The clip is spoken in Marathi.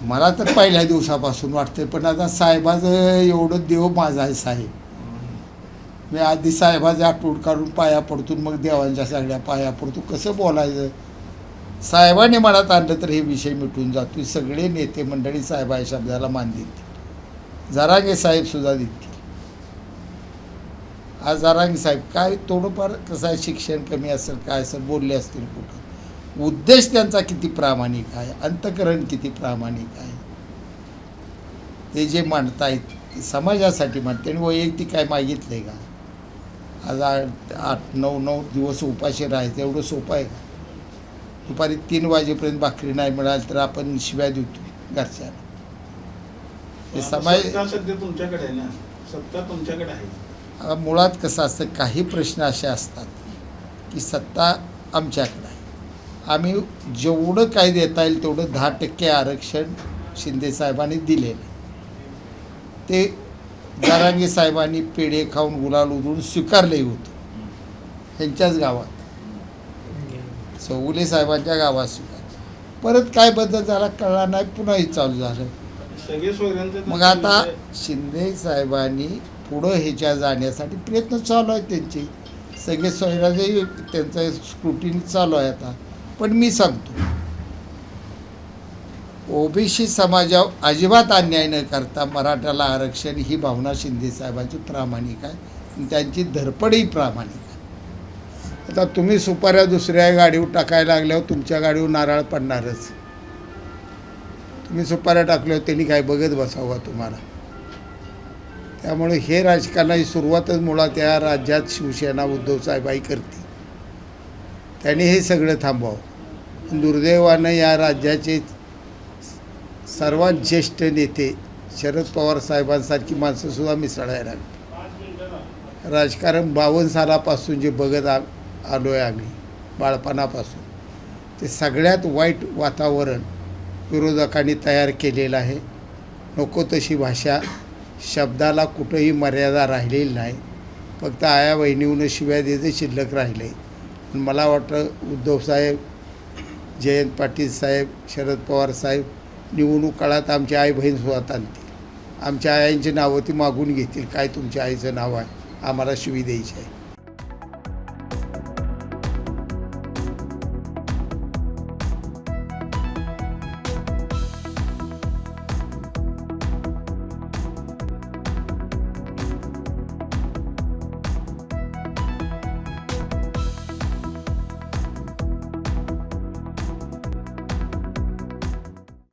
मला तर पहिल्या दिवसापासून वाटतं पण आता साहेबाचं एवढं देव माझा आहे साहेब. मी आधी साहेबाचे आठवण काढून पाया पडतो मग देवांच्या सगळ्या पाया पडतो. कसं बोलायचं? साहेबाने मनात आणलं तर हे विषय मिटून जातो सगळे नेते मंडळी साहेबा या शब्दाला मान देतील. जरांगे साहेब सुद्धा देतील. आज जरांगे साहेब काय थोडंफार कसं आहे शिक्षण कमी असेल काय असेल बोलले असतील कुठं? उद्देश त्यांचा किती प्रामाणिक आहे? अंतकरण किती प्रामाणिक आहे? ते जे मांडतायत ते समाजासाठी मांडते त्यांनी वैयक्तिक काय मागितलं आहे का? आज आठ आठ नऊ नऊ दिवस उपाशी राहायचं एवढं सोपं आहे का? दुपारी तीन वाजेपर्यंत भाकरी नाही मिळाली तर आपण शिव्या देतो घरच्यांना. हे समाज सध्या तुमच्याकडे आहे ना? सत्ता तुमच्याकडे आहे. अ, मुळात कसं असतं काही प्रश्न असे असतात की सत्ता आमच्याकडे आम्ही जेवढं काय देता येईल तेवढं दहा टक्के आरक्षण शिंदे साहेबांनी दिलेलं ते जारांगे साहेबांनी पेढे खाऊन गुलाल उधळून स्वीकारलंही होतं. त्यांच्याच गावात. चौगुले साहेबांच्या गावात स्वीकार. परत काय बदल झाला कळला नाही पुन्हाही चालू झालं. मग आता शिंदे साहेबांनी पुढं ह्याच्या जाण्यासाठी प्रयत्न चालू आहेत त्यांचे. सगळे सोयराचे त्यांचं स्क्रुटिनी चालू आहे आता. पण मी सांगतो. ओबीसी समाजावर अजिबात अन्याय न करता मराठ्याला आरक्षण ही भावना शिंदे साहेबांची प्रामाणिक आहे. आणि त्यांची धडपडही प्रामाणिक आहे. आता तुम्ही सुपाऱ्या दुसऱ्या गाडीवर टाकायला लागल्यावर तुमच्या गाडीवर नारळ पडणारच. तुम्ही सुपाऱ्या टाकल्यावर त्यांनी काय बघत बसावं तुम्हाला? त्यामुळे हे राजकारणाची सुरुवातच मुळात या राज्यात शिवसेना उद्धवसाहेबाई करते त्याने हे सगळं थांबवावं. दुर्दैवानं या राज्याचे सर्वात ज्येष्ठ नेते शरद पवार साहेबांसारखी माणसंसुद्धा मिसळायला लागली. राजकारण बावन्न सालापासून जे बघत आ आलो आहे आम्ही बाळपणापासून ते सगळ्यात वाईट वातावरण विरोधकांनी तयार केलेलं आहे. नको तशी भाषा शब्दाला कुठंही मर्यादा राहिलेली नाही. फक्त आया बहिणीहून शिव्या द्यायचं शिल्लक राहिले. आहे मला वाटतं उद्धवसाहेब जयंत पाटील साहेब शरद पवार साहेब निवडणूक काळात आमची आई बहीण स्वतः आणतील. आमच्या आयांची नावं ती मागून घेतील. काय तुमच्या आईचं नाव आहे? आम्हाला शिवी द्यायची आहे.